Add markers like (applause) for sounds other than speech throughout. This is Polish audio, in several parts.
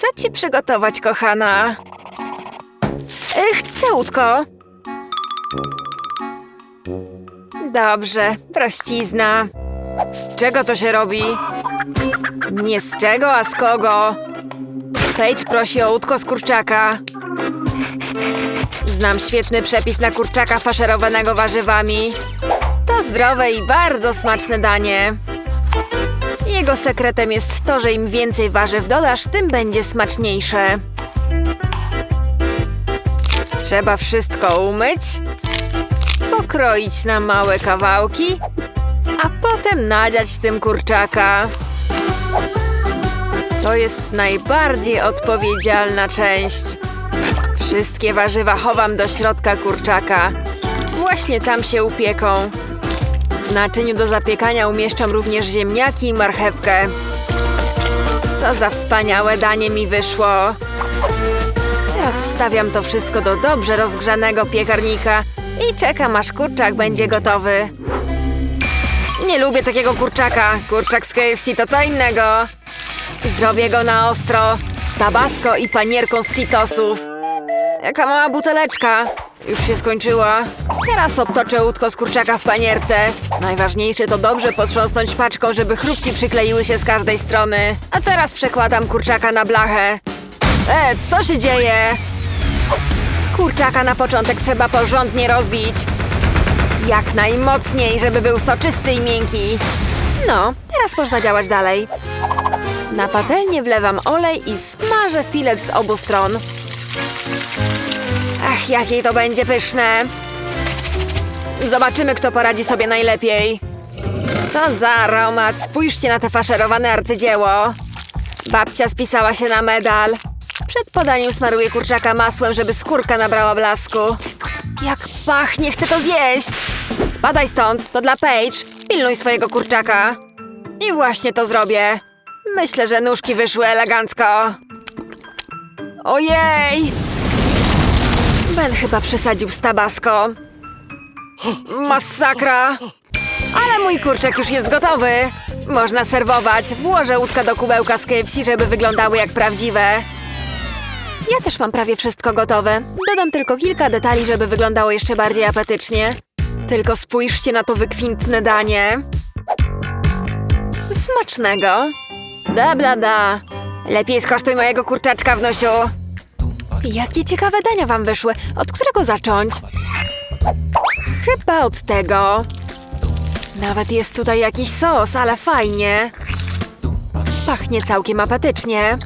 Co ci przygotować, kochana? Chcę łódko. Dobrze, prościzna. Z czego to się robi? Nie z czego, a z kogo? Paige prosi o łódko z kurczaka. Znam świetny przepis na kurczaka faszerowanego warzywami. To zdrowe i bardzo smaczne danie. Jego sekretem jest to, że im więcej warzyw dodasz, tym będzie smaczniejsze. Trzeba wszystko umyć, pokroić na małe kawałki, a potem nadziać tym kurczaka. To jest najbardziej odpowiedzialna część. Wszystkie warzywa chowam do środka kurczaka. Właśnie tam się upieką. W naczyniu do zapiekania umieszczam również ziemniaki i marchewkę. Co za wspaniałe danie mi wyszło. Teraz wstawiam to wszystko do dobrze rozgrzanego piekarnika i czekam aż kurczak będzie gotowy. Nie lubię takiego kurczaka. Kurczak z KFC to co innego. Zrobię go na ostro, z tabasco i panierką z Cheetosów. Jaka mała buteleczka. Już się skończyła. Teraz obtoczę łódko z kurczaka w panierce. Najważniejsze to dobrze potrząsnąć paczką, żeby chrupki przykleiły się z każdej strony. A teraz przekładam kurczaka na blachę. E, co się dzieje? Kurczaka na początek trzeba porządnie rozbić. Jak najmocniej, żeby był soczysty i miękki. No, teraz można działać dalej. Na patelnię wlewam olej i smażę filet z obu stron. Ach, jakie to będzie pyszne! Zobaczymy, kto poradzi sobie najlepiej. Co za aromat! Spójrzcie na te faszerowane arcydzieło. Babcia spisała się na medal. Przed podaniem smaruję kurczaka masłem, żeby skórka nabrała blasku. Jak pachnie, chcę to zjeść! Spadaj stąd, to dla Paige. Pilnuj swojego kurczaka. I właśnie to zrobię. Myślę, że nóżki wyszły elegancko. Ojej! Ben chyba przesadził z tabasco. Masakra! Ale mój kurczak już jest gotowy. Można serwować. Włożę łódka do kubełka z KFC, żeby wyglądały jak prawdziwe. Ja też mam prawie wszystko gotowe. Dodam tylko kilka detali, żeby wyglądało jeszcze bardziej apetycznie. Tylko spójrzcie na to wykwintne danie. Smacznego. Bla bla bla. Lepiej skosztuj mojego kurczaczka, wnusiu. Jakie ciekawe dania wam wyszły. Od którego zacząć? Chyba od tego. Nawet jest tutaj jakiś sos, ale fajnie. Pachnie całkiem apetycznie.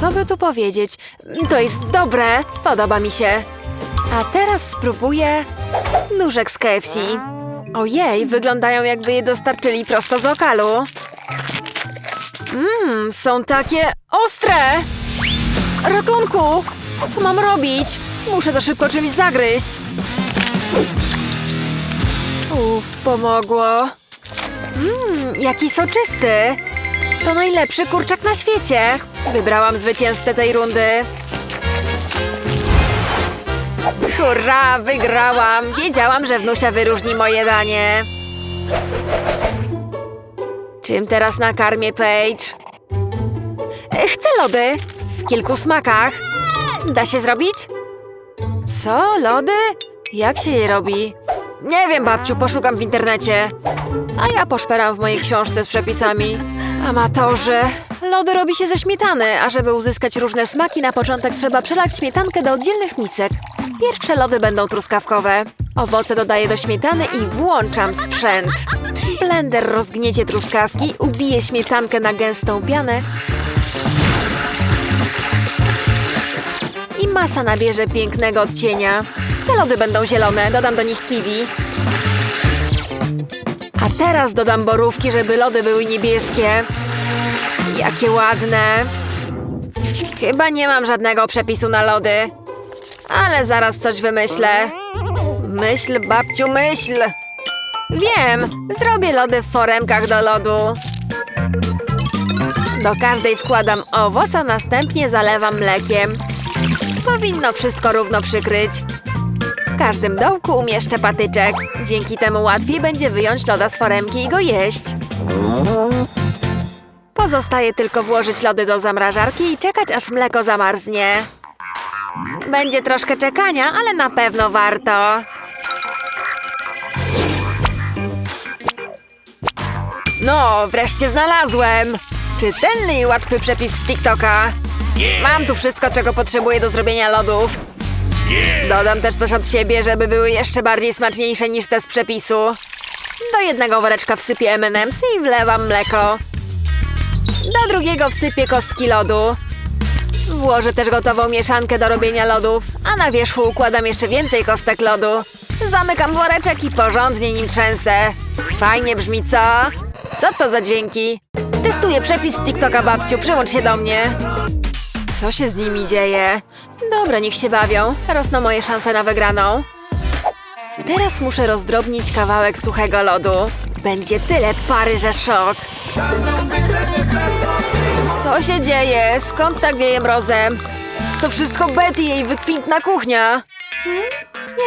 Co by tu powiedzieć? To jest dobre, podoba mi się. A teraz spróbuję nóżek z KFC. Ojej, wyglądają jakby je dostarczyli prosto z lokalu. Mmm, są takie ostre! Ratunku! Co mam robić? Muszę to szybko czymś zagryźć. Uff, pomogło. Mmm, jaki soczysty. To najlepszy kurczak na świecie. Wybrałam zwycięzcę tej rundy. Hurra, wygrałam! Wiedziałam, że wnusia wyróżni moje danie. Czym teraz nakarmię Paige? Chcę lody. W kilku smakach. Da się zrobić? Co? Lody? Jak się je robi? Nie wiem, babciu, poszukam w internecie. A ja poszperam w mojej książce z przepisami. Amatorzy. Lody robi się ze śmietany, a żeby uzyskać różne smaki, na początek trzeba przelać śmietankę do oddzielnych misek. Pierwsze lody będą truskawkowe. Owoce dodaję do śmietany i włączam sprzęt. Blender rozgniecie truskawki, ubije śmietankę na gęstą pianę i masa nabierze pięknego odcienia. Te lody będą zielone, dodam do nich kiwi. A teraz dodam borówki, żeby lody były niebieskie. Jakie ładne. Chyba nie mam żadnego przepisu na lody. Ale zaraz coś wymyślę. Myśl, babciu, myśl. Wiem, zrobię lody w foremkach do lodu. Do każdej wkładam owoc, a następnie zalewam mlekiem. Powinno wszystko równo przykryć. W każdym dołku umieszczę patyczek. Dzięki temu łatwiej będzie wyjąć loda z foremki i go jeść. Po Pozostaje tylko włożyć lody do zamrażarki i czekać, aż mleko zamarznie. Będzie troszkę czekania, ale na pewno warto. No, wreszcie znalazłem! Czytelny i łatwy przepis z TikToka. Mam tu wszystko, czego potrzebuję do zrobienia lodów. Dodam też coś od siebie, żeby były jeszcze bardziej smaczniejsze niż te z przepisu. Do jednego woreczka wsypię M&M's i wlewam mleko. Do drugiego wsypię kostki lodu. Włożę też gotową mieszankę do robienia lodów, a na wierzchu układam jeszcze więcej kostek lodu. Zamykam woreczek i porządnie nim trzęsę. Fajnie brzmi, co? Co to za dźwięki? Testuję przepis TikToka, babciu, przyłącz się do mnie. Co się z nimi dzieje? Dobra, niech się bawią. Rosną moje szanse na wygraną. Teraz muszę rozdrobnić kawałek suchego lodu. Będzie tyle pary, że szok. Co się dzieje? Skąd tak wieje mrozem? To wszystko Betty, jej wykwintna kuchnia.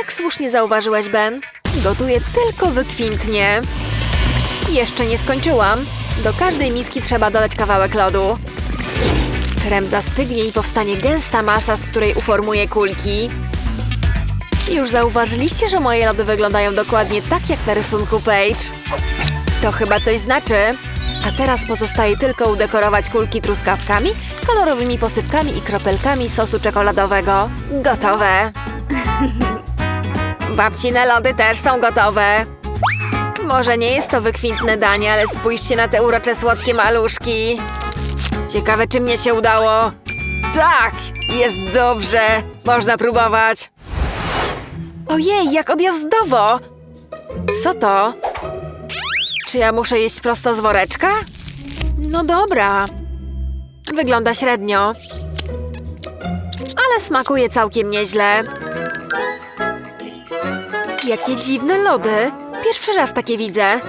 Jak słusznie zauważyłeś, Ben, gotuję tylko wykwintnie. Jeszcze nie skończyłam. Do każdej miski trzeba dodać kawałek lodu. Krem zastygnie i powstanie gęsta masa, z której uformuję kulki. Już zauważyliście, że moje lody wyglądają dokładnie tak jak na rysunku Paige? To chyba coś znaczy. A teraz pozostaje tylko udekorować kulki truskawkami, kolorowymi posypkami i kropelkami sosu czekoladowego. Gotowe! (laughs) Babcine lody też są gotowe. Może nie jest to wykwintne danie, ale spójrzcie na te urocze słodkie maluszki. Ciekawe, czy mnie się udało. Tak! Jest dobrze! Można próbować. Ojej, jak odjazdowo! Co to? Czy ja muszę jeść prosto z woreczka? No dobra. Wygląda średnio. Ale smakuje całkiem nieźle. Jakie dziwne lody. Pierwszy raz takie widzę.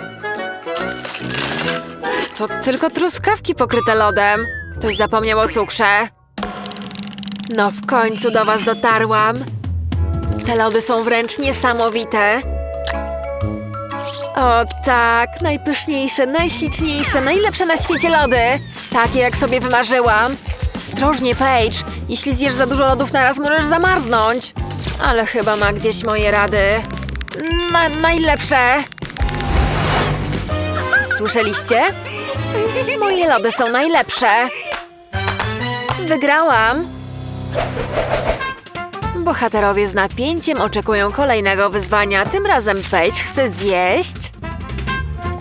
To tylko truskawki pokryte lodem. Ktoś zapomniał o cukrze. No w końcu do was dotarłam. Te lody są wręcz niesamowite. O tak, najpyszniejsze, najśliczniejsze, najlepsze na świecie lody. Takie jak sobie wymarzyłam. Ostrożnie, Paige. Jeśli zjesz za dużo lodów naraz, możesz zamarznąć. Ale chyba ma gdzieś moje rady. Na, najlepsze. Słyszeliście? Moje lody są najlepsze. Wygrałam. Bohaterowie z napięciem oczekują kolejnego wyzwania. Tym razem Paige chce zjeść.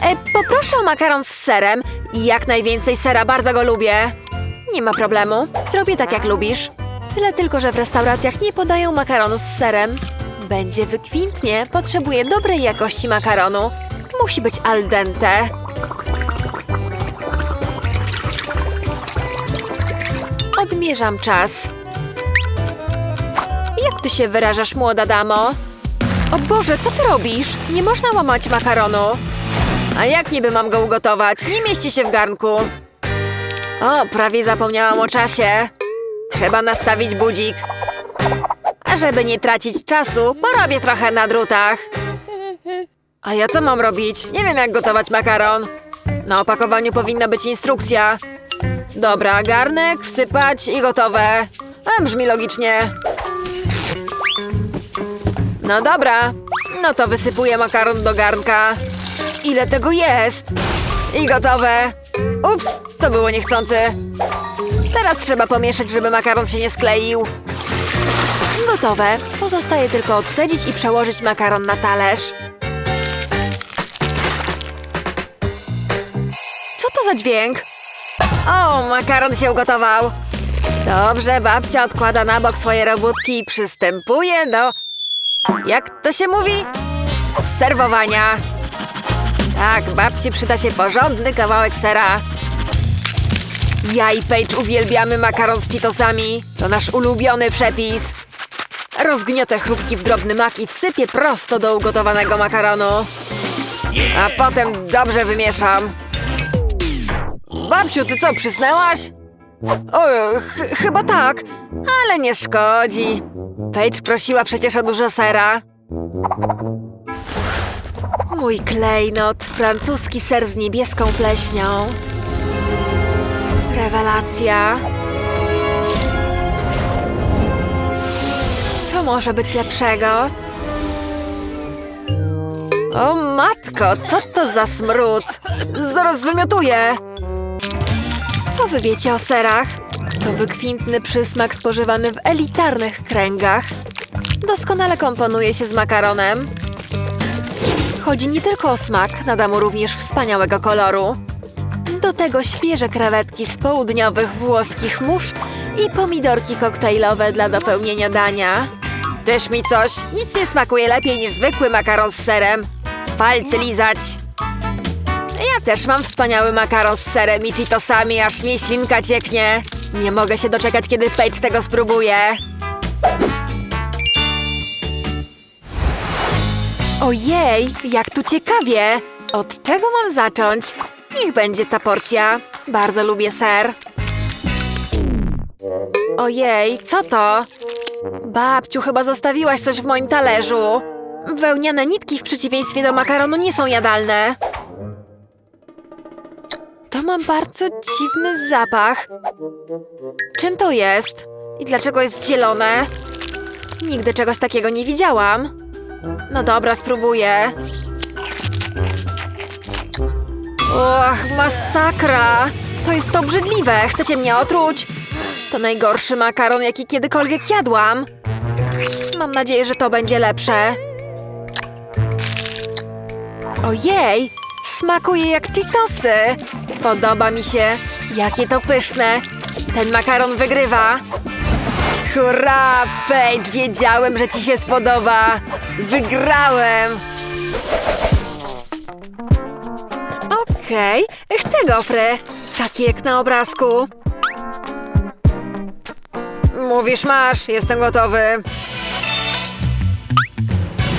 E, poproszę o makaron z serem. Jak najwięcej sera, bardzo go lubię. Nie ma problemu. Zrobię tak, jak lubisz. Tyle tylko, że w restauracjach nie podają makaronu z serem. Będzie wykwintnie. Potrzebuję dobrej jakości makaronu. Musi być al dente. Odmierzam czas. Jak ty się wyrażasz, młoda damo? O Boże, co ty robisz? Nie można łamać makaronu. A jak niby mam go ugotować? Nie mieści się w garnku. O, prawie zapomniałam o czasie. Trzeba nastawić budzik. A żeby nie tracić czasu, porobię trochę na drutach. A ja co mam robić? Nie wiem, jak gotować makaron. Na opakowaniu powinna być instrukcja. Dobra, garnek, wsypać i gotowe. Brzmi logicznie. No dobra, no to wysypuję makaron do garnka. Ile tego jest? I gotowe. Ups, to było niechcące. Teraz trzeba pomieszać, żeby makaron się nie skleił. Gotowe. Pozostaje tylko odcedzić i przełożyć makaron na talerz. Co to za dźwięk? O, makaron się ugotował. Dobrze, babcia odkłada na bok swoje robótki i przystępuje do... Jak to się mówi? Serwowania. Tak, babci przyda się porządny kawałek sera. Ja i Paige uwielbiamy makaron z cheetosami. To nasz ulubiony przepis. Rozgniotę chrupki w drobny mak i wsypię prosto do ugotowanego makaronu. A potem dobrze wymieszam. Babciu, ty co, przysnęłaś? O, ch chyba tak, ale nie szkodzi. Paige prosiła przecież o dużo sera. Mój klejnot, francuski ser z niebieską pleśnią. rewelacja. Co może być lepszego? O matko, co to za smród? Zaraz wymiotuję! Wy wiecie o serach? To wykwintny przysmak spożywany w elitarnych kręgach. Doskonale komponuje się z makaronem. Chodzi nie tylko o smak, nada mu również wspaniałego koloru. Do tego świeże krewetki z południowych włoskich mórz i pomidorki koktajlowe dla dopełnienia dania. Też mi coś. Nic nie smakuje lepiej niż zwykły makaron z serem. Palce lizać. Też mam wspaniały makaron z serem i cheetosami, aż mi ślinka cieknie. Nie mogę się doczekać, kiedy Paige tego spróbuje. Ojej, jak tu ciekawie! Od czego mam zacząć? Niech będzie ta porcja. Bardzo lubię ser. Ojej, co to? Babciu, chyba zostawiłaś coś w moim talerzu. Wełniane nitki w przeciwieństwie do makaronu nie są jadalne. To ma bardzo dziwny zapach. Czym to jest? I dlaczego jest zielone? Nigdy czegoś takiego nie widziałam. No dobra, spróbuję. Och, masakra! To jest obrzydliwe! Chcecie mnie otruć? To najgorszy makaron, jaki kiedykolwiek jadłam. Mam nadzieję, że to będzie lepsze. Ojej! Smakuje jak Cheetosy! Podoba mi się. Jakie to pyszne! Ten makaron wygrywa! Hurra! Paige, wiedziałem, że ci się spodoba! Wygrałem! Okej, chcę gofry. Takie jak na obrazku. Mówisz masz, jestem gotowy.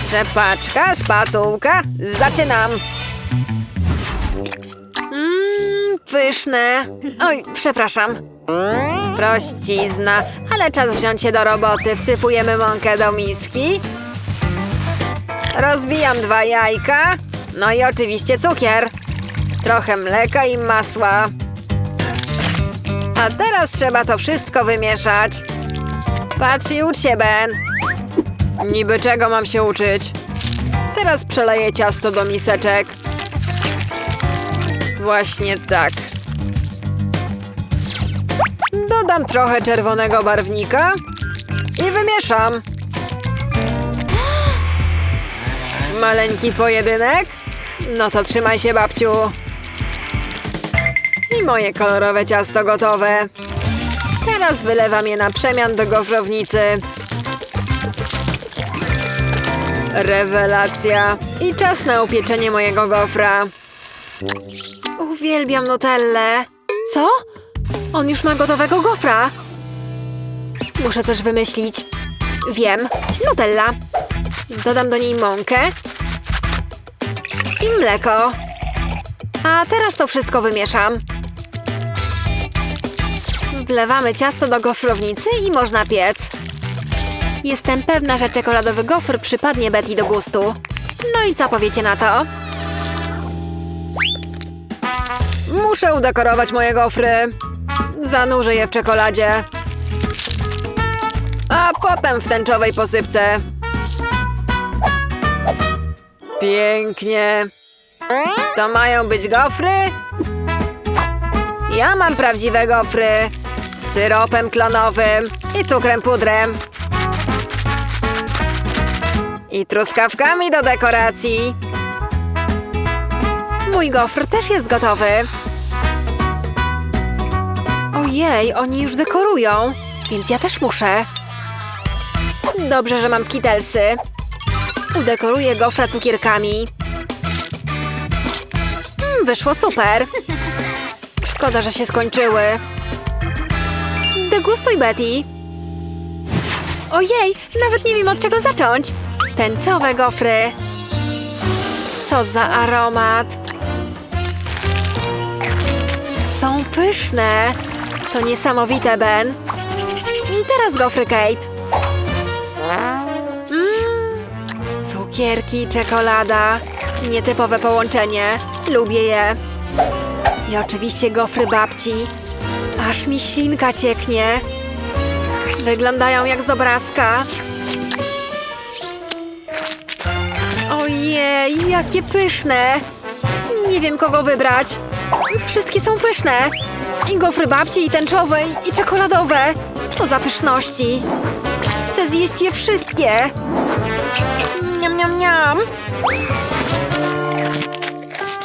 Trzepaczka, szpatułka, zaczynam. Pyszne. Oj, przepraszam. Prościzna, ale czas wziąć się do roboty. Wsypujemy mąkę do miski. Rozbijam dwa jajka. No i oczywiście cukier. Trochę mleka i masła. A teraz trzeba to wszystko wymieszać. Patrz i ucz się, Ben. Niby czego mam się uczyć? Teraz przeleję ciasto do miseczek. Właśnie tak. Dodam trochę czerwonego barwnika i wymieszam. Maleńki pojedynek? No to trzymaj się, babciu. I moje kolorowe ciasto gotowe. Teraz wylewam je na przemian do gofrownicy. Rewelacja. I czas na upieczenie mojego gofra. Uwielbiam Nutellę. Co? On już ma gotowego gofra. Muszę coś wymyślić. Wiem. Nutella. Dodam do niej mąkę. I mleko. A teraz to wszystko wymieszam. Wlewamy ciasto do gofrownicy i można piec. Jestem pewna, że czekoladowy gofr przypadnie Betty do gustu. No i co powiecie na to? Muszę udekorować moje gofry. Zanurzę je w czekoladzie. A potem w tęczowej posypce. Pięknie. To mają być gofry? Ja mam prawdziwe gofry. Z syropem klonowym i cukrem pudrem. I truskawkami do dekoracji. Mój gofr też jest gotowy. Ojej, oni już dekorują, więc ja też muszę. Dobrze, że mam skitelsy. Udekoruję gofra cukierkami. Mm, wyszło super. Szkoda, że się skończyły. Degustuj, Betty. Ojej, nawet nie wiem od czego zacząć. Tęczowe gofry. Co za aromat. Są pyszne. To niesamowite, Ben. I teraz gofry, Kate. Mmm, cukierki, czekolada. Nietypowe połączenie. Lubię je. I oczywiście gofry babci. Aż mi ślinka cieknie. Wyglądają jak z obrazka. Ojej, jakie pyszne! Nie wiem, kogo wybrać. Wszystkie są pyszne. I gofry babci, i tęczowe, i czekoladowe. Co za pyszności. Chcę zjeść je wszystkie. Niam, niam, niam.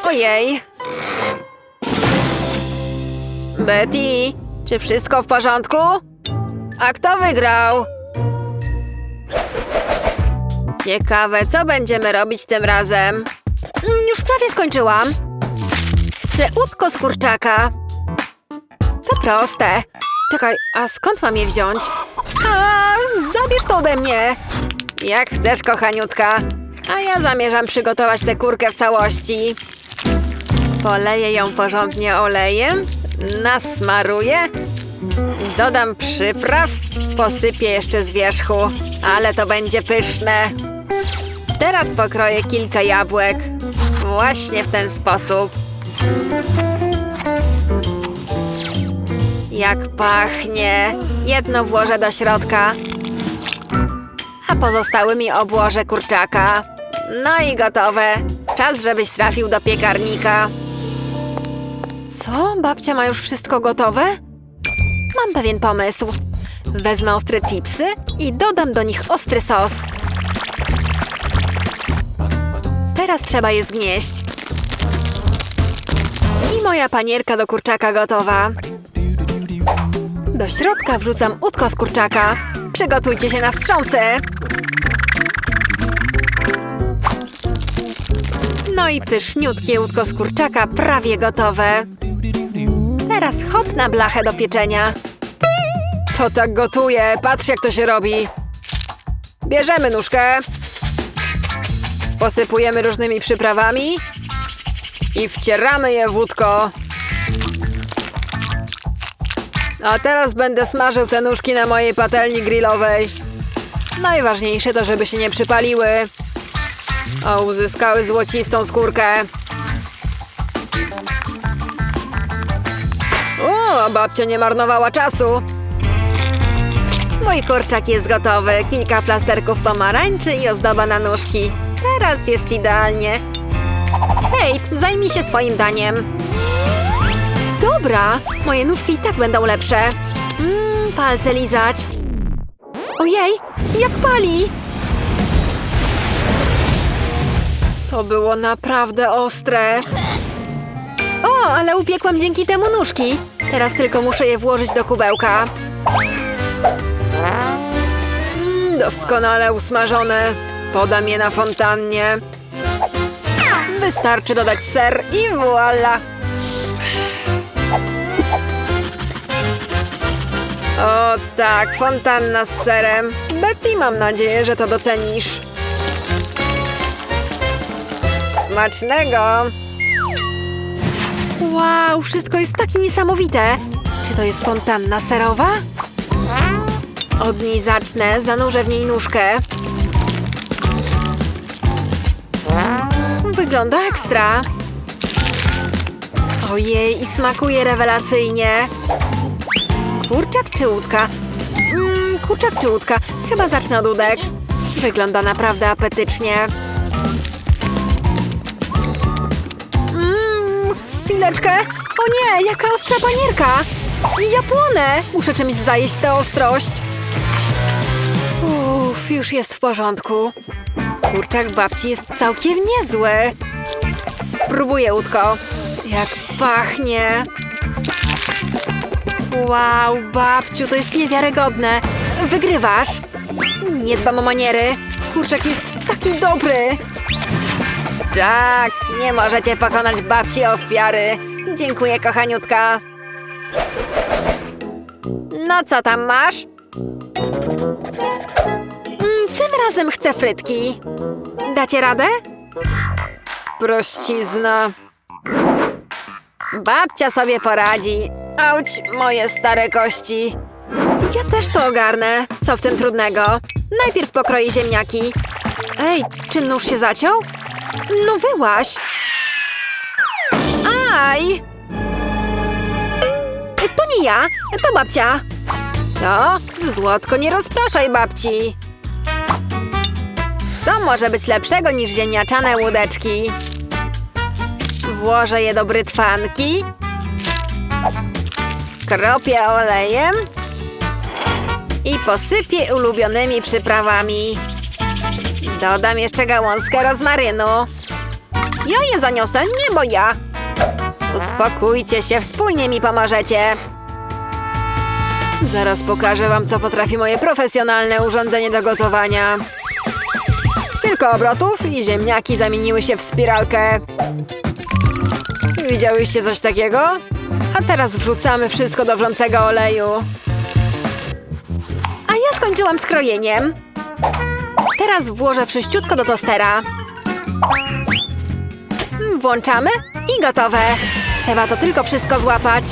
Ojej. Betty, czy wszystko w porządku? A kto wygrał? Ciekawe, co będziemy robić tym razem. Mm, Już prawie skończyłam. Chcę łódko z kurczaka. Proste. Czekaj, a skąd mam je wziąć? A, zabierz to ode mnie. Jak chcesz, kochaniutka. A ja zamierzam przygotować tę kurkę w całości. Poleję ją porządnie olejem, nasmaruję, dodam przypraw, posypię jeszcze z wierzchu, ale to będzie pyszne. Teraz pokroję kilka jabłek. Właśnie w ten sposób. Jak pachnie. Jedno włożę do środka, a pozostałymi obłożę kurczaka. No i gotowe. Czas, żebyś trafił do piekarnika. Co? Babcia ma już wszystko gotowe? Mam pewien pomysł. Wezmę ostre chipsy i dodam do nich ostry sos. Teraz trzeba je zgnieść. I moja panierka do kurczaka gotowa. Do środka wrzucam łódko z kurczaka. Przygotujcie się na wstrząsy. No i pyszniutkie łódko z kurczaka prawie gotowe. Teraz hop na blachę do pieczenia. To tak gotuje. Patrz jak to się robi. Bierzemy nóżkę. Posypujemy różnymi przyprawami. I wcieramy je w łódko. A teraz będę smażył te nóżki na mojej patelni grillowej. Najważniejsze to, żeby się nie przypaliły. A uzyskały złocistą skórkę. O, babcia nie marnowała czasu. Mój kurczak jest gotowy. Kilka plasterków pomarańczy i ozdoba na nóżki. Teraz jest idealnie. Kate, zajmij się swoim daniem. Dobra, moje nóżki i tak będą lepsze. Mmm, palce lizać. Ojej, jak pali! To było naprawdę ostre. O, ale upiekłam dzięki temu nóżki. Teraz tylko muszę je włożyć do kubełka. Mm, doskonale usmażone. Podam je na fontannie. Wystarczy dodać ser i voila. O tak, fontanna z serem. Betty, mam nadzieję, że to docenisz. Smacznego! Wow, wszystko jest takie niesamowite. Czy to jest fontanna serowa? Od niej zacznę, zanurzę w niej nóżkę. Wygląda ekstra. Ojej, i smakuje rewelacyjnie. Kurczak czy łódka? Mm, kurczak czy łódka? Chyba zacznę od udek. Wygląda naprawdę apetycznie. Mmm, chwileczkę. O nie, jaka ostra panierka. Ja płonę. Muszę czymś zajeść tę ostrość. Uff, już jest w porządku. Kurczak babci jest całkiem niezły. Spróbuję łódko. Jak pachnie. Wow, babciu, to jest niewiarygodne. Wygrywasz. Nie dbam o maniery. Kurczak jest taki dobry. Tak, nie możecie pokonać babci ofiary. Dziękuję, kochaniutka. No co tam masz? Mm, Tym razem chcę frytki. Dacie radę? Prościzna. Babcia sobie poradzi. Auć, moje stare kości. Ja też to ogarnę. Co w tym trudnego? Najpierw pokroję ziemniaki. Ej, czy nóż się zaciął? No wyłaś. Aj! To nie ja, to babcia. Co? Złotko, nie rozpraszaj babci. Co może być lepszego niż ziemniaczane łódeczki? Włożę je do brytwanki. Skropię olejem. I posypię ulubionymi przyprawami. Dodam jeszcze gałązkę rozmarynu. Ja je zaniosę, nie ja. Uspokójcie się, wspólnie mi pomożecie. Zaraz pokażę wam, co potrafi moje profesjonalne urządzenie do gotowania. Kilka obrotów i ziemniaki zamieniły się w spiralkę. Widziałyście coś takiego? A teraz wrzucamy wszystko do wrzącego oleju. A ja skończyłam z krojeniem. Teraz włożę wszyściutko do tostera. Włączamy i gotowe. Trzeba to tylko wszystko złapać.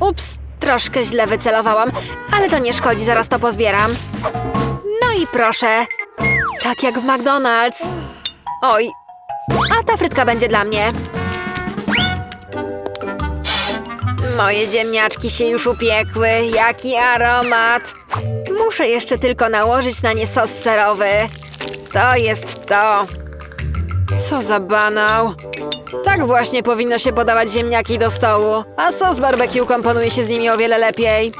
Ups, troszkę źle wycelowałam, ale to nie szkodzi, zaraz to pozbieram. No i proszę. Tak jak w McDonald's. Oj, a ta frytka będzie dla mnie. Moje ziemniaczki się już upiekły. Jaki aromat. Muszę jeszcze tylko nałożyć na nie sos serowy. To jest to. Co za banał. Tak właśnie powinno się podawać ziemniaki do stołu, a sos barbecue komponuje się z nimi o wiele lepiej.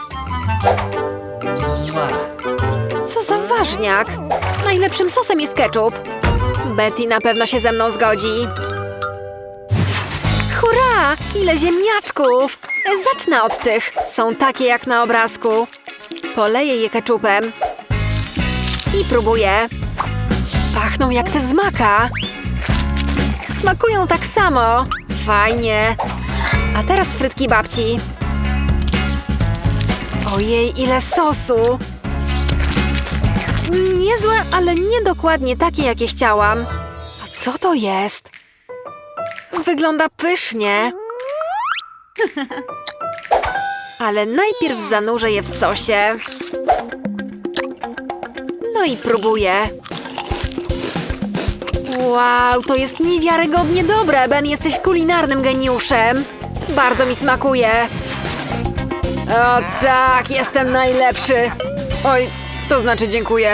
Co za ważniak! Najlepszym sosem jest ketchup. Betty na pewno się ze mną zgodzi. Ile ziemniaczków! Zacznę od tych. Są takie jak na obrazku. Poleję je ketchupem. I próbuję. Pachną jak te z maka. Smakują tak samo. Fajnie. A teraz frytki babci. Ojej, ile sosu. Niezłe, ale niedokładnie takie, jakie chciałam. A co to jest? Wygląda pysznie. Ale najpierw zanurzę je w sosie. No i próbuję. Wow, to jest niewiarygodnie dobre. Ben, jesteś kulinarnym geniuszem. Bardzo mi smakuje. O tak, jestem najlepszy. Oj, to znaczy dziękuję.